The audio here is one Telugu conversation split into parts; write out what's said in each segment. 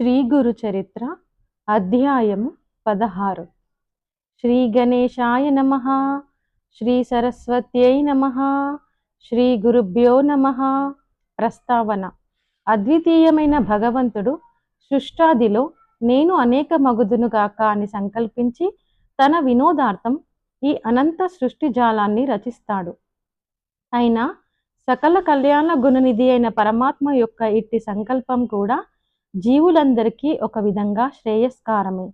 శ్రీ గురు చరిత్ర అధ్యాయము పదహారు. శ్రీ గణేశాయ నమ శ్రీ సరస్వత్యై నమ శ్రీ గురుభ్యో నమ ప్రస్తావన. అద్వితీయమైన భగవంతుడు సృష్టాదిలో నేను అనేక మగుదునుగాక అని సంకల్పించి తన వినోదార్థం ఈ అనంత సృష్టి జాలాన్ని రచిస్తాడు. అయినా సకల కళ్యాణ గుణనిధి అయిన పరమాత్మ యొక్క ఇట్టి సంకల్పం కూడా జీవులందరికీ ఒక విధంగా శ్రేయస్కారమే.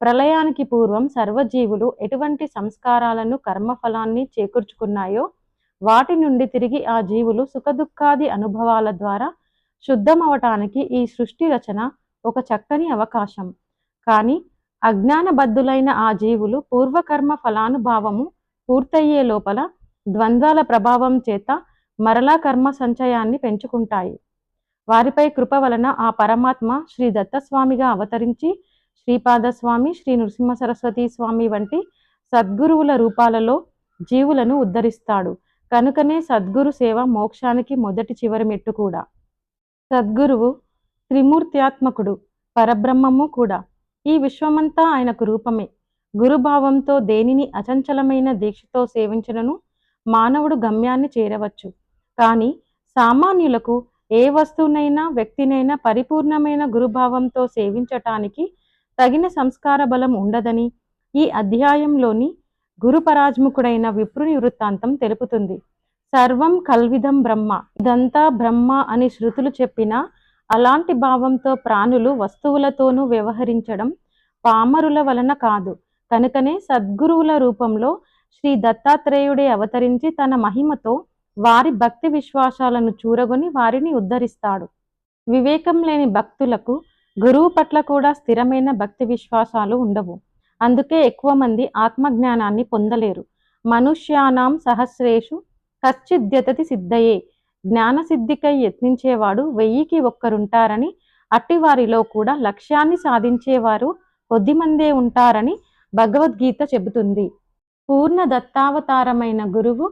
ప్రళయానికి పూర్వం సర్వజీవులు ఎటువంటి సంస్కారాలను కర్మఫలాన్ని చేకూర్చుకున్నాయో వాటి నుండి తిరిగి ఆ జీవులు సుఖదుఖాది అనుభవాల ద్వారా శుద్ధమవటానికి ఈ సృష్టి రచన ఒక చక్కని అవకాశం. కానీ అజ్ఞానబద్ధులైన ఆ జీవులు పూర్వకర్మ ఫలానుభావము పూర్తయ్యే లోపల ద్వంద్వాల ప్రభావం చేత మరలా కర్మ సంచయాన్ని పెంచుకుంటాయి. వారిపై కృప వలన ఆ పరమాత్మ శ్రీ దత్తస్వామిగా అవతరించి శ్రీపాదస్వామి శ్రీ నృసింహ సరస్వతి స్వామి వంటి సద్గురువుల రూపాలలో జీవులను ఉద్ధరిస్తాడు. కనుకనే సద్గురు సేవ మోక్షానికి మొదటి చివరి మెట్టు కూడా. సద్గురువు త్రిమూర్త్యాత్మకుడు పరబ్రహ్మము కూడా. ఈ విశ్వమంతా ఆయనకు రూపమే. గురుభావంతో దేనిని అచంచలమైన దీక్షతో సేవించడను మానవుడు గమ్యాన్ని చేరవచ్చు. కానీ సామాన్యులకు ఏ వస్తువునైనా వ్యక్తినైనా పరిపూర్ణమైన గురుభావంతో సేవించటానికి తగిన సంస్కార బలం ఉండదని ఈ అధ్యాయంలోని గురుపరాజ్ముఖుడైన విప్రుని వృత్తాంతం తెలుపుతుంది. సర్వం కల్విదం బ్రహ్మ. ఇదంతా బ్రహ్మ అని శృతులు చెప్పినా అలాంటి భావంతో ప్రాణులు వస్తువులతోనూ వ్యవహరించడం పామరుల వలన కాదు. కనుకనే సద్గురువుల రూపంలో శ్రీ దత్తాత్రేయుడే అవతరించి తన మహిమతో వారి భక్తి విశ్వాసాలను చూరగొని వారిని ఉద్ధరిస్తాడు. వివేకం లేని భక్తులకు గురువు పట్ల కూడా స్థిరమైన భక్తి విశ్వాసాలు ఉండవు. అందుకే ఎక్కువ మంది ఆత్మజ్ఞానాన్ని పొందలేరు. మనుష్యానాం సహస్రేషు కశ్చిద్యతతి సిద్ధయే. జ్ఞానసిద్ధికై యత్నించేవాడు వెయ్యికి ఒక్కరుంటారని అట్టివారిలో కూడా లక్ష్యాన్ని సాధించేవారు కొద్దిమందే ఉంటారని భగవద్గీత చెబుతుంది. పూర్ణ దత్తావతారమైన గురువు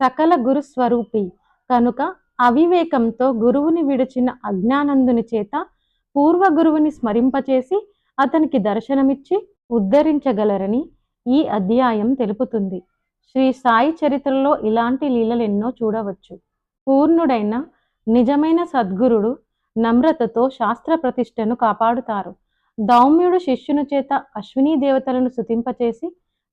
సకల గురు స్వరూపి. కనుక అవివేకంతో గురువుని విడిచిన అజ్ఞానందుని చేత పూర్వ గురువుని స్మరింపచేసి అతనికి దర్శనమిచ్చి ఉద్ధరించగలరని ఈ అధ్యాయం తెలుపుతుంది. శ్రీ సాయి చరిత్రలో ఇలాంటి లీలలెన్నో చూడవచ్చు. పూర్ణుడైన నిజమైన సద్గురుడు నమ్రతతో శాస్త్ర ప్రతిష్టను కాపాడుతారు. దౌమ్యుడు శిష్యుని చేత అశ్విని దేవతలను శుతింపచేసి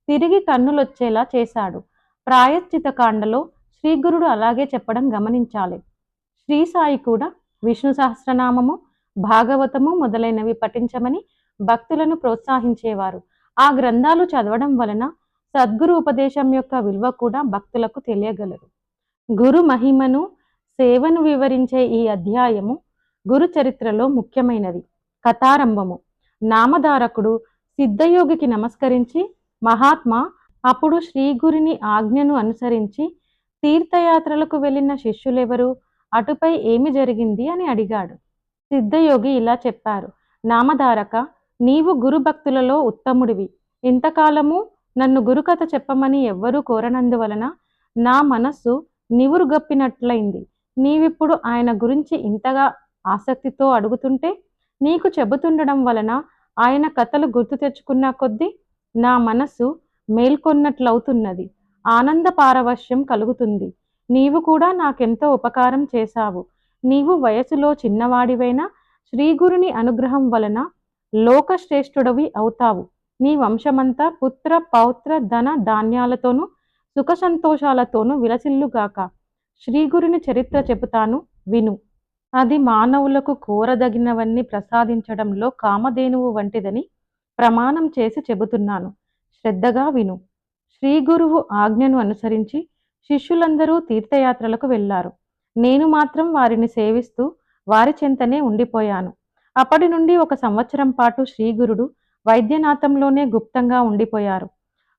తిరిగి కన్నులొచ్చేలా చేశాడు. ప్రాయశ్చిత కాండలో శ్రీగురుడు అలాగే చెప్పడం గమనించాలి. శ్రీ సాయి కూడా విష్ణు సహస్రనామము భాగవతము మొదలైనవి పఠించమని భక్తులను ప్రోత్సహించేవారు. ఆ గ్రంథాలు చదవడం వలన సద్గురు ఉపదేశం యొక్క విలువ కూడా భక్తులకు తెలియగలరు. గురు మహిమను సేవను వివరించే ఈ అధ్యాయము గురు చరిత్రలో ముఖ్యమైనది. కథారంభము. నామధారకుడు సిద్ధయోగికి నమస్కరించి మహాత్మా అప్పుడు శ్రీగురిని ఆజ్ఞను అనుసరించి తీర్థయాత్రలకు వెళ్ళిన శిష్యులెవరు అటుపై ఏమి జరిగింది అని అడిగాడు. సిద్ధయోగి ఇలా చెప్పారు నామధారక నీవు గురుభక్తులలో ఉత్తముడివి. ఇంతకాలము నన్ను గురుకథ చెప్పమని ఎవ్వరూ కోరనందువలన నా మనస్సు నివురుగప్పినట్లయింది. నీవిప్పుడు ఆయన గురించి ఇంతగా ఆసక్తితో అడుగుతుంటే నీకు చెబుతుండడం వలన ఆయన కథలు గుర్తు తెచ్చుకున్న కొద్దీ నా మనస్సు మేల్కొన్నట్లవుతున్నది. ఆనంద పారవశ్యం కలుగుతుంది. నీవు కూడా నాకెంతో ఉపకారం చేశావు. నీవు వయసులో చిన్నవాడివైనా శ్రీగురుని అనుగ్రహం వలన లోకశ్రేష్ఠుడవి అవుతావు. నీ వంశమంతా పుత్ర పౌత్ర ధన ధాన్యాలతోనూ సుఖ సంతోషాలతోనూ విలసిల్లుగాక. శ్రీగురుని చరిత్ర చెబుతాను విను. అది మానవులకు కోరదగినవన్నీ ప్రసాదించడంలో కామధేనువు వంటిదని ప్రమాణం చేసి చెబుతున్నాను. శ్రద్ధగా విను. శ్రీ గురువు ఆజ్ఞను అనుసరించి శిష్యులందరూ తీర్థయాత్రలకు వెళ్ళారు. నేను మాత్రం వారిని సేవిస్తూ వారి చెంతనే ఉండిపోయాను. అప్పటి నుండి ఒక సంవత్సరం పాటు శ్రీగురుడు వైద్యనాథంలోనే గుప్తంగా ఉండిపోయారు.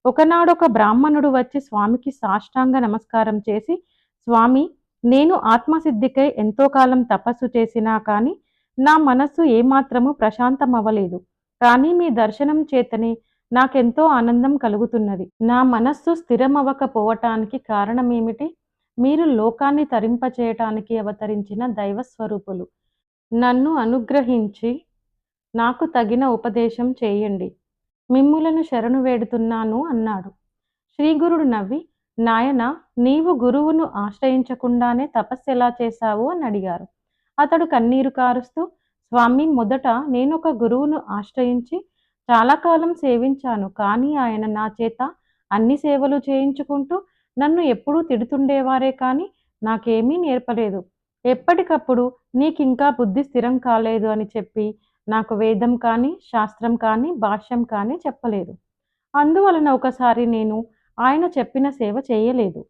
ఒకనాడొక బ్రాహ్మణుడు వచ్చి స్వామికి సాష్టాంగ నమస్కారం చేసి స్వామి నేను ఆత్మసిద్ధికై ఎంతో కాలం తపస్సు చేసినా కానీ నా మనస్సు ఏమాత్రము ప్రశాంతమవ్వలేదు. కానీ మీ దర్శనం చేతనే నాకెంతో ఆనందం కలుగుతున్నది. నా మనస్సు స్థిరమవ్వకపోవటానికి కారణమేమిటి? మీరు లోకాన్ని తరింపచేయటానికి అవతరించిన దైవ స్వరూపులు నన్ను అనుగ్రహించి నాకు తగిన ఉపదేశం చేయండి. మిమ్ములను శరణు వేడుతున్నాను అన్నాడు. శ్రీగురుడు నవ్వి నాయన నీవు గురువును ఆశ్రయించకుండానే తపస్సు ఎలా చేశావు? అని అడిగారు. అతడు కన్నీరు కారుస్తూ స్వామి మొదట నేను ఒక గురువును ఆశ్రయించి చాలా కాలం సేవించాను. కానీ ఆయన నా చేత అన్ని సేవలు చేయించుకుంటూ నన్ను ఎప్పుడూ తిడుతుండేవారే కానీ నాకేమీ నేర్పలేదు. ఎప్పటికప్పుడు నీకింకా బుద్ధి స్థిరం కాలేదు అని చెప్పి నాకు వేదం కానీ శాస్త్రం కానీ భాష్యం కానీ చెప్పలేదు. అందువలన ఒకసారి నేను ఆయన చెప్పిన సేవ చేయలేదు.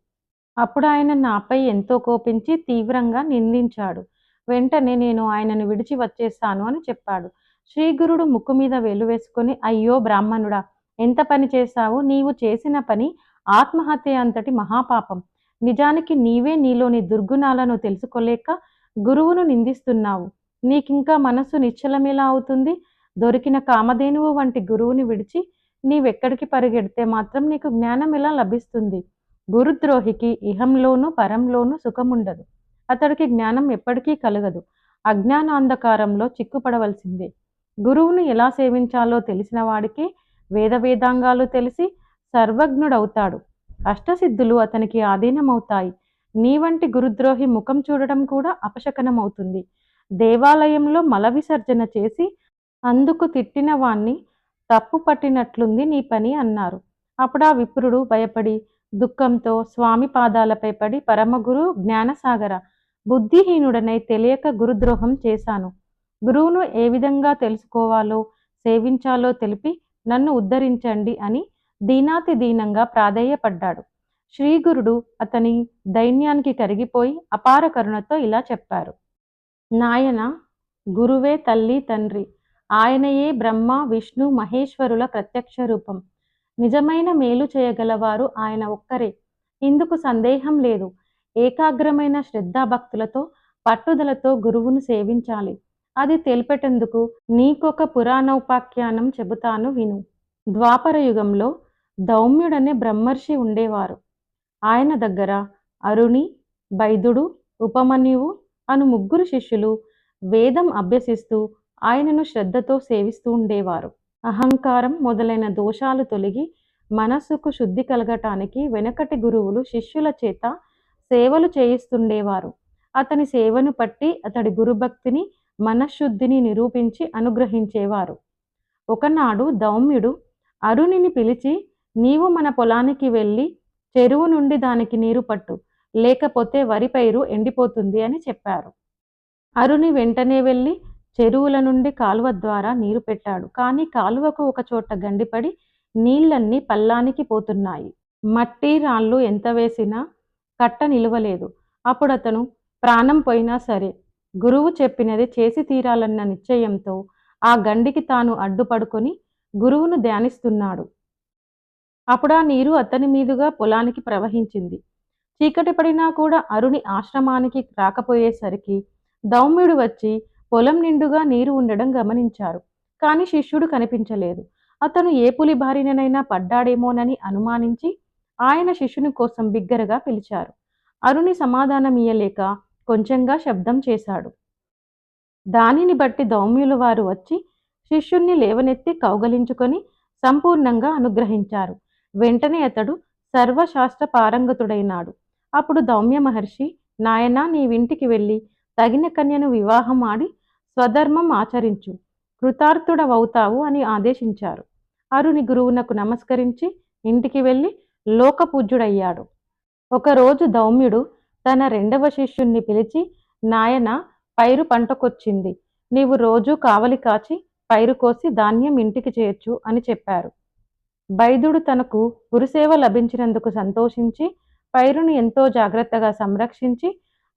అప్పుడు ఆయన నాపై ఎంతో కోపించి తీవ్రంగా నిందించాడు. వెంటనే నేను ఆయనను విడిచి వచ్చేస్తాను అని చెప్పాడు. శ్రీగురుడు ముక్కు మీద వేలు వేసుకొని అయ్యో బ్రాహ్మణుడా ఎంత పని చేశావు? నీవు చేసిన పని ఆత్మహత్య అంతటి మహాపాపం. నిజానికి నీవే నీలోని దుర్గుణాలను తెలుసుకోలేక గురువును నిందిస్తున్నావు. నీకింకా మనస్సు నిశ్చలమేలా అవుతుంది? దొరికిన కామధేనువు వంటి గురువుని విడిచి నీవెక్కడికి పరిగెడితే మాత్రం నీకు జ్ఞానం ఎలా లభిస్తుంది? గురుద్రోహికి ఇహంలోనూ పరంలోనూ సుఖముండదు. అతడికి జ్ఞానం ఎప్పటికీ కలగదు. అజ్ఞానాంధకారంలో చిక్కుపడవలసిందే. గురువును ఎలా సేవించాలో తెలిసిన వాడికి వేద వేదాంగాలు తెలిసి సర్వజ్ఞుడవుతాడు. అష్టసిద్ధులు అతనికి ఆధీనమవుతాయి. నీ వంటి గురుద్రోహి ముఖం చూడడం కూడా అపశకనమవుతుంది. దేవాలయంలో మల విసర్జన చేసి అందుకు తిట్టిన వాణ్ణి తప్పు పట్టినట్లుంది నీ పని అన్నారు. అప్పుడా విప్రుడు భయపడి దుఃఖంతో స్వామి పాదాలపై పడి పరమగురు జ్ఞానసాగర బుద్ధిహీనుడనై తెలియక గురుద్రోహం చేశాను. గురువును ఏ విధంగా తెలుసుకోవాలో సేవించాలో తెలిపి నన్ను ఉద్ధరించండి అని దీనాతి దీనంగా ప్రాధేయపడ్డాడు. శ్రీగురుడు అతని దైన్యానికి కరిగిపోయి అపార కరుణతో ఇలా చెప్పారు. నాయన గురువే తల్లి తండ్రి ఆయనయే బ్రహ్మ విష్ణు మహేశ్వరుల ప్రత్యక్ష రూపం. నిజమైన మేలు చేయగలవారు ఆయన ఒక్కరే. ఇందుకు సందేహం లేదు. ఏకాగ్రమైన శ్రద్ధాభక్తులతో పట్టుదలతో గురువును సేవించాలి. అది తెలిపెటందుకు నీకొక పురాణోపాఖ్యానం చెబుతాను విను. ద్వాపర యుగంలో దౌమ్యుడనే బ్రహ్మర్షి ఉండేవారు. ఆయన దగ్గర అరుణి బైదుడు ఉపమన్యువు అను ముగ్గురు శిష్యులు వేదం అభ్యసిస్తూ ఆయనను శ్రద్ధతో సేవిస్తూ ఉండేవారు. అహంకారం మొదలైన దోషాలు తొలగి మనస్సుకు శుద్ధి కలగటానికి వెనకటి గురువులు శిష్యుల చేత సేవలు చేయిస్తుండేవారు. అతని సేవను పట్టి అతడి గురుభక్తిని మనశ్శుద్ధిని నిరూపించి అనుగ్రహించేవారు. ఒకనాడు దౌమ్యుడు అరుణిని పిలిచి నీవు మన పొలానికి వెళ్ళి చెరువు నుండి దానికి నీరు పట్టు లేకపోతే వరి పైరు ఎండిపోతుంది అని చెప్పారు. అరుణి వెంటనే వెళ్ళి చెరువుల నుండి కాలువ ద్వారా నీరు పెట్టాడు. కానీ కాలువకు ఒక చోట గండిపడి నీళ్ళన్నీ పల్లానికి పోతున్నాయి. మట్టి రాళ్ళు ఎంత వేసినా కట్ట నిలవలేదు. అప్పుడు అతను ప్రాణం పోయినా సరే గురువు చెప్పినది చేసి తీరాలన్న నిశ్చయంతో ఆ గండికి తాను అడ్డుపడుకొని గురువును ధ్యానిస్తున్నాడు. అప్పుడా నీరు అతని మీదుగా పొలానికి ప్రవహించింది. చీకటి పడినా కూడా అరుణి ఆశ్రమానికి రాకపోయేసరికి దౌమ్యుడు వచ్చి పొలం నిండుగా నీరు ఉండడం గమనించారు. కానీ శిష్యుడు కనిపించలేదు. అతను ఏ పులి బారిననైనా పడ్డాడేమోనని అనుమానించి ఆయన శిష్యుని కోసం బిగ్గరగా పిలిచారు. అరుణి సమాధానం ఇయ్యలేక కొంచెంగా శబ్దం చేశాడు. దానిని బట్టి దౌమ్యుల వారు వచ్చి శిష్యుణ్ణి లేవనెత్తి కౌగలించుకొని సంపూర్ణంగా అనుగ్రహించారు. వెంటనే అతడు సర్వశాస్త్ర పారంగతుడైనాడు. అప్పుడు దౌమ్య మహర్షి నాయనా నీవింటికి వెళ్ళి తగిన కన్యను వివాహం ఆడి స్వధర్మం ఆచరించు. కృతార్థుడవవుతావు అని ఆదేశించారు. అరుని గురువునకు నమస్కరించి ఇంటికి వెళ్ళి లోకపూజ్యుడయ్యాడు. ఒకరోజు దౌమ్యుడు తన రెండవ శిష్యుణ్ణి పిలిచి నాయన పైరు పంటకొచ్చింది. నీవు రోజు కావలి కాచి పైరు కోసి ధాన్యం ఇంటికి చేయొచ్చు అని చెప్పారు. బైదుడు తనకు గురుసేవ లభించినందుకు సంతోషించి పైరును ఎంతో జాగ్రత్తగా సంరక్షించి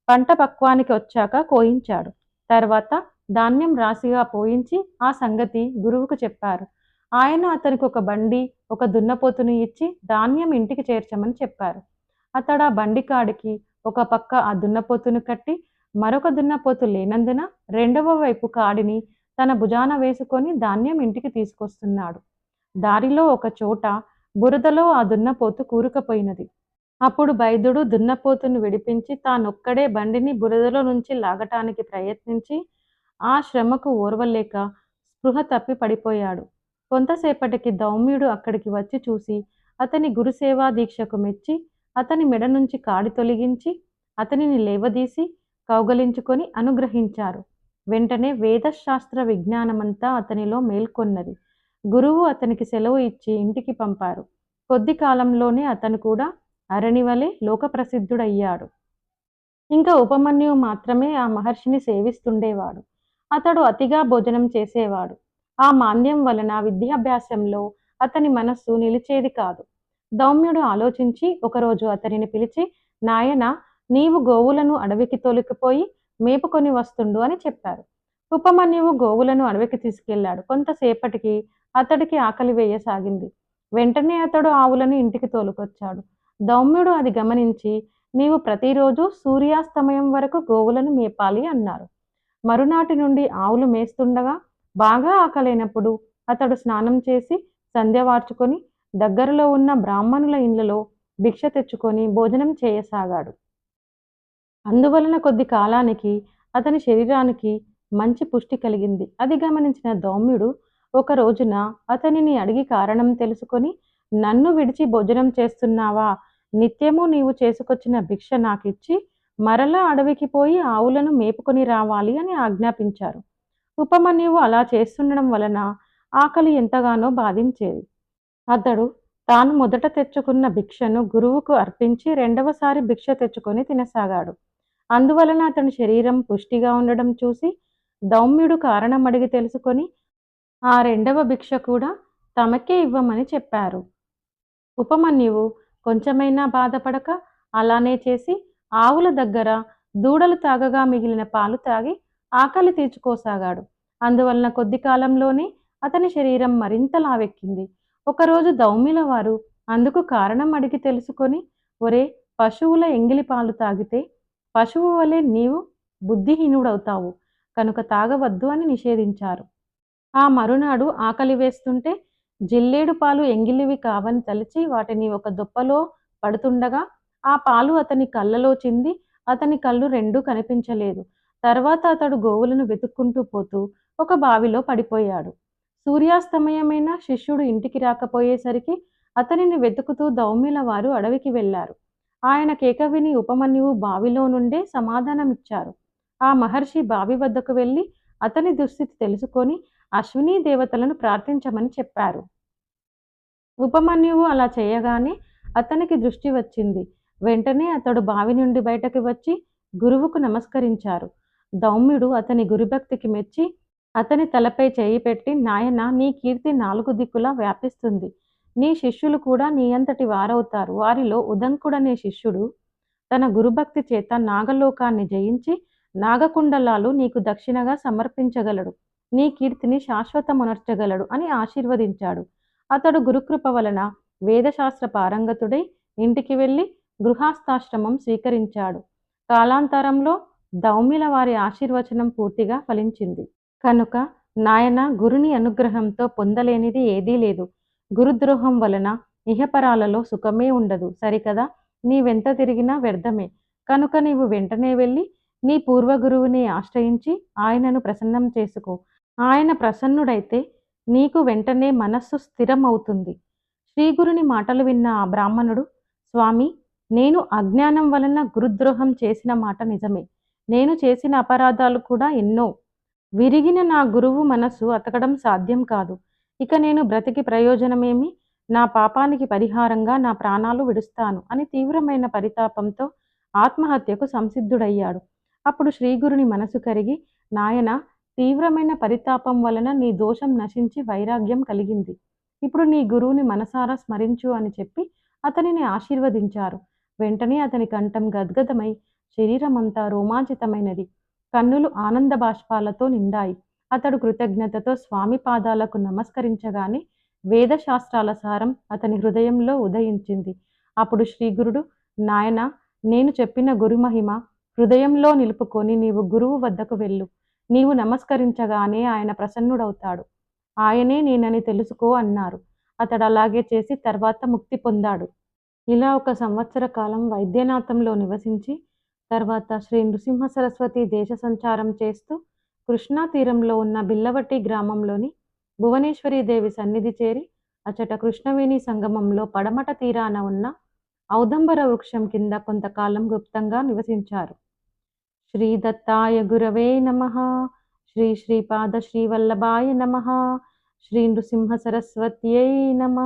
పంట పక్వానికి వచ్చాక కోయించాడు. తర్వాత ధాన్యం రాశిగా పోయించి ఆ సంగతి గురువుకు చెప్పారు. ఆయన అతనికి ఒక బండి ఒక దున్నపోతును ఇచ్చి ధాన్యం ఇంటికి చేర్చమని చెప్పారు. అతడు ఆ బండి కాడికి ఒక పక్క ఆ దున్నపోతును కట్టి మరొక దున్నపోతు లేనందున రెండవ వైపు కాడిని తన భుజాన వేసుకొని ధాన్యం ఇంటికి తీసుకొస్తున్నాడు. దారిలో ఒక చోట బురదలో ఆ దున్నపోతు కూరుకుపోయినది. అప్పుడు బైదుడు దున్నపోతును విడిపించి తానొక్కడే బండిని బురదలో నుంచి లాగటానికి ప్రయత్నించి ఆ శ్రమకు ఓర్వలేక స్పృహ తప్పి పడిపోయాడు. కొంతసేపటికి దౌమ్యుడు అక్కడికి వచ్చి చూసి అతని గురుసేవా దీక్షకు మెచ్చి అతని మెడ నుంచి కాడి తొలగించి అతనిని లేవదీసి కౌగలించుకొని అనుగ్రహించారు. వెంటనే వేదశాస్త్ర విజ్ఞానమంతా అతనిలో మేల్కొన్నది. గురువు అతనికి సెలవు ఇచ్చి ఇంటికి పంపారు. కొద్ది కాలంలోనే అతను కూడా అరణివలే లోకప్రసిద్ధుడయ్యాడు. ఇంకా ఉపమన్యువు మాత్రమే ఆ మహర్షిని సేవిస్తుండేవాడు. అతడు అతిగా భోజనం చేసేవాడు. ఆ మాంద్యం వలన విద్యాభ్యాసంలో అతని మనస్సు నిలిచేది కాదు. దౌమ్యుడు ఆలోచించి ఒకరోజు అతనిని పిలిచి నాయన నీవు గోవులను అడవికి తోలుకుపోయి మేపుకొని వస్తుండు అని చెప్పారు. ఉపమన్యువు గోవులను అడవికి తీసుకెళ్ళాడు కొంతసేపటికి అతడికి ఆకలి వేయసాగింది. వెంటనే అతడు ఆవులను ఇంటికి తోలుకొచ్చాడు. దౌమ్యుడు అది గమనించి నీవు ప్రతిరోజు సూర్యాస్తమయం వరకు గోవులను మేపాలి అన్నారు. మరునాటి నుండి ఆవులు మేస్తుండగా బాగా ఆకలైనప్పుడు అతడు స్నానం చేసి సంధ్య వార్చుకొని దగ్గరలో ఉన్న బ్రాహ్మణుల ఇండ్లలో భిక్ష తెచ్చుకొని భోజనం చేయసాగాడు. అందువలన కొద్ది కాలానికి అతని శరీరానికి మంచి పుష్టి కలిగింది. అది గమనించిన దౌమ్యుడు ఒక రోజున అతనిని అడిగి కారణం తెలుసుకొని నన్ను విడిచి భోజనం చేస్తున్నావా? నిత్యము నీవు చేసుకొచ్చిన భిక్ష నాకిచ్చి మరలా అడవికి పోయి ఆవులను మేపుకొని రావాలి అని ఆజ్ఞాపించారు. ఉపమన్యువు అలా చేస్తుండడం వలన ఆకలి ఎంతగానో బాధించేది. అతడు తాను మొదట తెచ్చుకున్న భిక్షను గురువుకు అర్పించి రెండవసారి భిక్ష తెచ్చుకొని తినసాగాడు. అందువలన అతని శరీరం పుష్టిగా ఉండడం చూసి దౌమ్యుడు కారణం అడిగి తెలుసుకొని ఆ రెండవ భిక్ష కూడా తమకే ఇవ్వమని చెప్పారు. ఉపమన్యువు కొంచెమైనా బాధపడక అలానే చేసి ఆవుల దగ్గర దూడలు తాగగా మిగిలిన పాలు తాగి ఆకలి తీర్చుకోసాగాడు. అందువలన కొద్ది కాలంలోనే అతని శరీరం మరింత లావెక్కింది ఒకరోజు దౌమిల వారు అందుకు కారణం అడిగి తెలుసుకొని ఒరే పశువుల ఎంగిలి పాలు తాగితే పశువు వలె నీవు బుద్ధిహీనుడవుతావు కనుక తాగవద్దు అని నిషేధించారు. ఆ మరునాడు ఆకలి వేస్తుంటే జిల్లేడు పాలు ఎంగిలివి కావని తలిచి వాటిని ఒక దుప్పలో పడుతుండగా ఆ పాలు అతని కళ్ళలో చింది అతని కళ్ళు రెండూ కనిపించలేదు. తర్వాత అతడు గోవులను వెతుక్కుంటూ పోతూ ఒక బావిలో పడిపోయాడు. సూర్యాస్తమయమైన శిష్యుడు ఇంటికి రాకపోయేసరికి అతనిని వెతుకుతూ దౌమిల వారు అడవికి వెళ్ళారు. ఆయన కేక విని ఉపమన్యువు బావిలో నుండే సమాధానమిచ్చారు. ఆ మహర్షి బావి వద్దకు వెళ్ళి అతని దుస్థితి తెలుసుకొని అశ్విని దేవతలను ప్రార్థించమని చెప్పారు. ఉపమన్యువు అలా చేయగానే అతనికి దృష్టి వచ్చింది. వెంటనే అతడు బావి నుండి బయటకు వచ్చి గురువుకు నమస్కరించారు. దౌమ్యుడు అతని గురుభక్తికి మెచ్చి అతని తలపై చేయి పెట్టి నాయన నీ కీర్తి నాలుగు దిక్కులా వ్యాపిస్తుంది. నీ శిష్యులు కూడా నీ అంతటి వారవుతారు. వారిలో ఉదంకుడనే శిష్యుడు తన గురుభక్తి చేత నాగలోకాన్ని జయించి నాగకుండలాలు నీకు దక్షిణగా సమర్పించగలడు. నీ కీర్తిని శాశ్వతమునర్చగలడు అని ఆశీర్వదించాడు. అతడు గురుకృప వలన వేదశాస్త్ర పారంగతుడై ఇంటికి వెళ్ళి గృహాస్థాశ్రమం స్వీకరించాడు. కాలాంతరంలో దౌమిల వారి ఆశీర్వచనం పూర్తిగా ఫలించింది. కనుక నాయన గురుని అనుగ్రహంతో పొందలేనిది ఏదీ లేదు. గురుద్రోహం వలన ఇహపరాలలో సుఖమే ఉండదు. సరికదా? నీవెంత తిరిగినా వ్యర్థమే. కనుక నీవు వెంటనే వెళ్ళి నీ పూర్వగురువుని ఆశ్రయించి ఆయనను ప్రసన్నం చేసుకో. ఆయన ప్రసన్నుడైతే నీకు వెంటనే మనస్సు స్థిరమవుతుంది. శ్రీగురుని మాటలు విన్న ఆ బ్రాహ్మణుడు స్వామి నేను అజ్ఞానం వలన గురుద్రోహం చేసిన మాట నిజమే. నేను చేసిన అపరాధాలు కూడా ఎన్నో. విరిగిన నా గురువు మనస్సు అతకడం సాధ్యం కాదు. ఇక నేను బ్రతికి ప్రయోజనమేమి? నా పాపానికి పరిహారంగా నా ప్రాణాలు విడుస్తాను అని తీవ్రమైన పరితాపంతో ఆత్మహత్యకు సంసిద్ధుడయ్యాడు. అప్పుడు శ్రీగురుని మనసు కరిగి నాయన తీవ్రమైన పరితాపం వలన నీ దోషం నశించి వైరాగ్యం కలిగింది. ఇప్పుడు నీ గురువుని మనసారా స్మరించు అని చెప్పి అతనిని ఆశీర్వదించారు. వెంటనే అతని కంఠం గద్గదమై శరీరమంతా రోమాంచితమైనది. కన్నులు ఆనంద బాష్పాలతో నిండాయి. అతడు కృతజ్ఞతతో స్వామి పాదాలకు నమస్కరించగానే వేదశాస్త్రాల సారం అతని హృదయంలో ఉదయించింది. అప్పుడు శ్రీగురుడు నాయన నేను చెప్పిన గురుమహిమ హృదయంలో నిలుపుకొని నీవు గురువు వద్దకు వెళ్ళు. నీవు నమస్కరించగానే ఆయన ప్రసన్నుడవుతాడు. ఆయనే నేనని తెలుసుకో అన్నారు. అతడు అలాగే చేసి తర్వాత ముక్తి పొందాడు. ఇలా ఒక సంవత్సర కాలం వైద్యనాథంలో నివసించి తర్వాత శ్రీ నృసింహ సరస్వతి దేశ సంచారం చేస్తూ కృష్ణా తీరంలో ఉన్న బిల్లవట్టి గ్రామంలోని భువనేశ్వరీదేవి సన్నిధి చేరి అచట కృష్ణవేణి సంగమంలో పడమట తీరాన ఉన్న ఔదంబర వృక్షం కింద కొంతకాలం గుప్తంగా నివసించారు. శ్రీ దత్తాయ గురవే నమ. శ్రీ శ్రీపాద శ్రీవల్లభాయ నమ. శ్రీ నృసింహ సరస్వత్యై నమ.